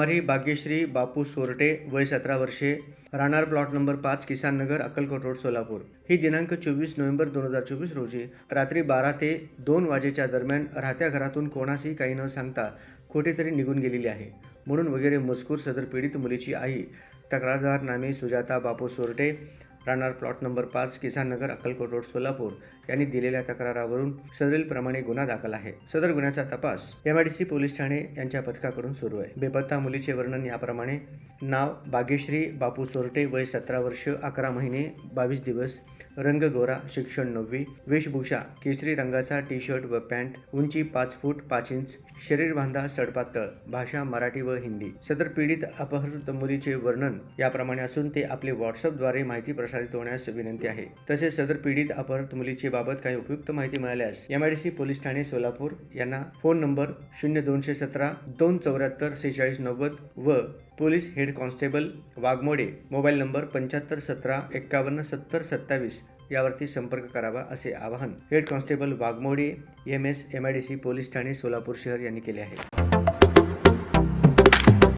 कुमारी भाग्यश्री बापू सोरटे वय सतरा वर्षे राहणार प्लॉट नंबर पाच किसान नगर अक्कलकोट रोड सोलापूर. ही दिनांक चोवीस नोव्हेंबर दोन हजार चोवीस रोजी रात्री बारा ते दोन वाजेच्या दरम्यान राहत्या घरातून कोणासही काही न सांगता कुठेतरी निघून गेलेली आहे. म्हणून वगैरे मजकूर सदर पीडित मुलीची आई तक्रारदार नामे सुजाता बापू सोरटे राहणार प्लॉट नंबर पाच किसान नगर अक्कलकोट रोड सोलापूर. यांनी दिलेल्या तक्रारावरून सदरीलप्रमाणे गुन्हा दाखल आहे. सदर गुन्ह्याचा तपास एमआयडीसी पोलीस ठाणे यांच्या पथकाकडून सुरू आहे. बेपत्ता मुलीचे वर्णन याप्रमाणे नाव भाग्यश्री बापू सोरटे वय सतरा वर्ष अकरा महिने बावीस दिवस रंग गोरा शिक्षण नववी वेशभूषा केसरी रंगाचा टी शर्ट व पॅन्ट उंची पाच फूट पाच इंच शरीर बांधा सडपातळ भाषा मराठी व हिंदी. सदर पीडित अपहृत मुलीचे वर्णन याप्रमाणे असून ते आपले व्हॉट्सअपद्वारे माहिती प्रसारित होण्यास विनंती आहे. तसेच सदर पीडित अपहृत मुलीचे बाबत काही उपयुक्त माहिती मिळाल्यास एमआयडीसी पोलीस ठाणे सोलापूर यांना फोन नंबर शून्य दोनशे सतरा दोन चौऱ्याहत्तर सेहेचाळीस नव्वद व police head constable Waghmode mobile number पंच्याहत्तर सतरा एक्कावन्न सत्तर सत्तावीस यावरती संपर्क करावा असे आवाहन head constable Waghmode M S M I D C police Thane Solapur शहर यांनी केले आहे.